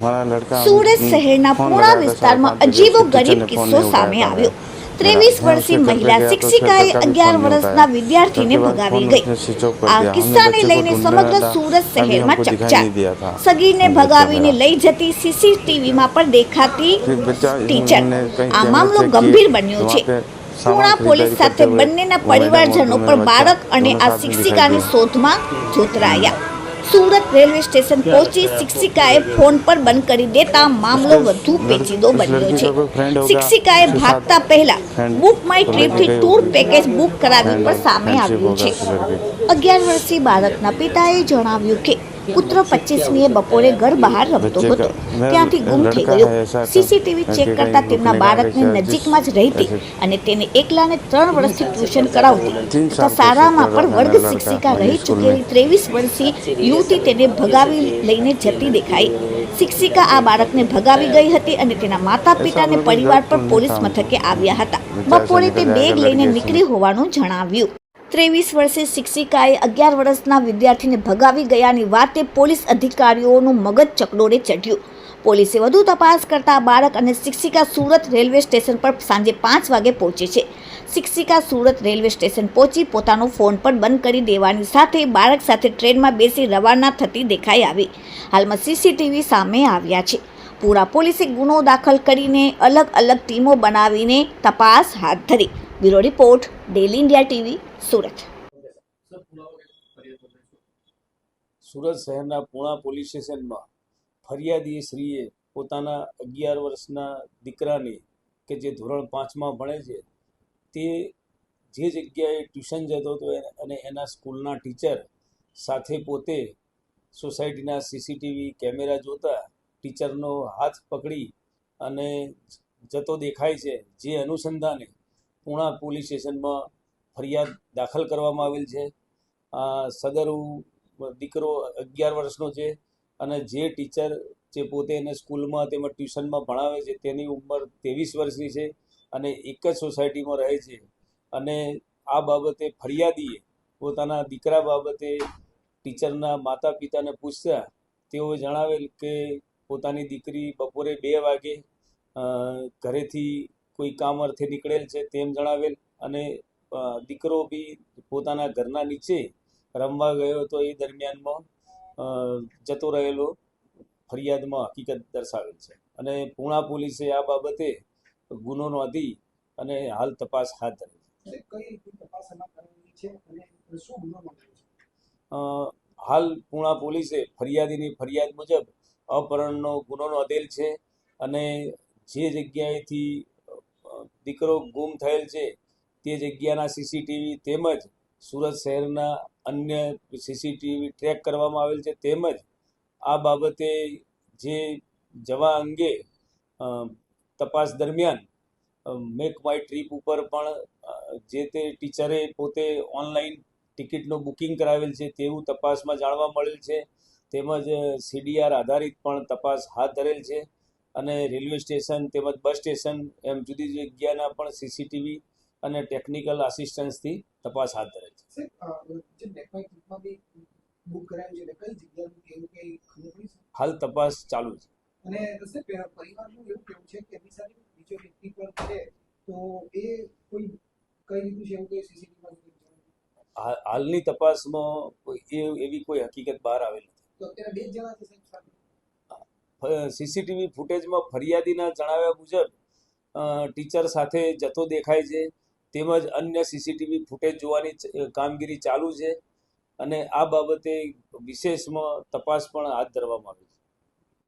સુરત શહેરના પૂણા વિસ્તારમાં અજીબો ગરીબ કિસ્સો સામે આવ્યો. ત્રેવીસ વર્ષીય મહિલા શિક્ષિકાએ અગિયાર વર્ષના વિદ્યાર્થીને ભગાવી ગઈ. આ કિસ્સાને લઈને સમગ્ર સુરત શહેરમાં ચકચાર. સગીરને ભગાવીને લઈ જતી સીસીટીવીમાં પણ દેખાતી ટીચર આ મામલો ગંભીર બન્યો છે. પૂણા પોલીસ સાથે બંનેના પરિવારજનો પર બાળક અને આ શિક્ષિકાની શોધમાં જોતરાયા. સુરત રેલવે સ્ટેશન પહોંચી શિક્ષિકાએ ફોન પર બંધ કરી દેતા મામલો વધુ પેચીદો બન્યો છે. શિક્ષિકાએ ભાગતા પહેલા બુક માય ટ્રીપથી ટૂર પેકેજ બુક કરાવી પર સામે આવ્યું છે. અગિયાર વર્ષીય બાળકના પિતાએ જણાવ્યું કે પુત્ર પચીસમીએ બપોરે ઘર બહાર રમતો હતો. ત્યાંથી ગુમ થઈ ગયો. સીસીટીવી ચેક કરતા તેમના બાળકની નજીકમાં જ રહેતી અને તેને એકલાને ત્રણ વર્ષથી ટ્યુશન કરાવતી. તથા સારામાં શાળામાં પણ વર્ગ શિક્ષિકા રહી ચૂકેલી ત્રેવીસ વર્ષીય યુવતી તેને ભગાવી લઈને જતી દેખાઈ. શિક્ષિકા આ બાળકને ભગાવી ગઈ હતી અને તેના માતા પિતાને પરિવાર પર પોલીસ મથકે આવ્યા હતા. બપોરે તે બેગ લઈને નીકળી હોવાનું જણાવ્યું. ત્રેવીસ વર્ષે શિક્ષિકાએ અગિયાર વર્ષના વિદ્યાર્થીને ભગાવી ગયાની વાતે પોલીસ અધિકારીઓનું મગજ ચકડોળે ચઢ્યું. પોલીસે વધુ તપાસ કરતા બાળક અને શિક્ષિકા સુરત રેલવે સ્ટેશન પર સાંજે પાંચ વાગે પહોંચી છે. શિક્ષિકા સુરત રેલવે સ્ટેશન પહોંચી પોતાનો ફોન પણ બંધ કરી દેવાની સાથે બાળક સાથે ટ્રેનમાં બેસી રવાના થતી દેખાઈ આવી. હાલમાં સીસીટીવી સામે આવ્યા છે. પૂરા પોલીસે ગુનો દાખલ કરીને અલગ અલગ ટીમો બનાવીને તપાસ હાથ ધરી. Bureau report, daily India TV Surat. Surat શહેરના પૂણા પોલીસ સ્ટેશનમાં ફરિયાદી શ્રીએ પોતાના અગિયાર વર્ષના દીકરાને કે જે ધોરણ પાંચમાં ભણે છે, તે જે જગ્યાએ ટ્યુશન જતો હતો અને એના સ્કૂલના ટીચર સાથે પોતે સોસાયટીના સીસીટીવી કેમેરા જોતા ટીચરનો હાથ પકડી અને જતો દેખાય છે, જે અનુસંધાને પૂણા પોલીસ સ્ટેશનમાં ફરિયાદ દાખલ કરવામાં આવેલ છે. આ સદરુ દીકરો અગિયાર વર્ષનો છે અને જે ટીચર જે પોતે એને સ્કૂલમાં તેમજ ટ્યુશનમાં ભણાવે છે તેની ઉંમર ત્રેવીસ વર્ષની છે અને એક જ સોસાયટીમાં રહે છે. અને આ બાબતે ફરિયાદીએ પોતાના દીકરા બાબતે ટીચરના માતા પિતાને પૂછતા તેઓએ જણાવેલ કે પોતાની દીકરી બપોરે બે વાગે ઘરેથી કોઈ કામ અર્થે નીકળેલ છે તેમ જણાવેલ અને દીકરો બી પોતાના ઘરના નીચે રમવા ગયો હતો એ દરમિયાનમાં જતો રહેલો ફરિયાદમાં હકીકત દર્શાવેલ છે. અને પૂણા પોલીસે આ બાબતે ગુનો નોંધી અને હાલ તપાસ હાથ ધરી હાલ પૂણા પોલીસે ફરિયાદીની ફરિયાદ મુજબ અપહરણનો ગુનો નોંધેલ છે અને જે જગ્યાએથી દીકરો ગુમ થયેલ છે તે જગ્યાના સીસીટીવી તેમજ સુરત શહેરના અન્ય સીસીટીવી ટ્રેક કરવામાં આવેલ છે. તેમજ આ બાબતે જે જવા અંગે તપાસ દરમિયાન મેક માય ટ્રીપ ઉપર પણ જે તે ટીચરે પોતે ઓનલાઈન ટિકિટનું બુકિંગ કરાવેલ છે તેવું તપાસમાં જાણવા મળેલ છે. તેમજ સીડીઆર આધારિત પણ તપાસ હાથ ધરેલ છે. અને રેલવે સ્ટેશન તેમજ બસ સ્ટેશન એમ જુદી જુદી જગ્યાના પણ સીસીટીવી અને ટેકનિકલ આસિસ્ટન્સથી તપાસ હાથ ધરે છે. હાલ તપાસ ચાલુ છે. અને પરિવારનું એવું કેવું છે કે એમની સાથે બીજો વ્યક્તિ પણ છે તો એ કોઈ કઈ રીતનું છે એવું કઈ સીસીટીવીમાં હાલની તપાસમાં એ- એવી કોઈ હકીકત બહાર આવેલ નથી. સીસીટીવી ફૂટેજમાં ફરિયાદીના જણાવ્યા મુજબ ટીચર સાથે જતો દેખાય છે તેમજ અન્ય સીસીટીવી ફૂટેજ જોવાની કામગીરી ચાલુ છે અને આ બાબતે વિશેષમાં તપાસ પણ હાથ ધરવામાં આવી છે.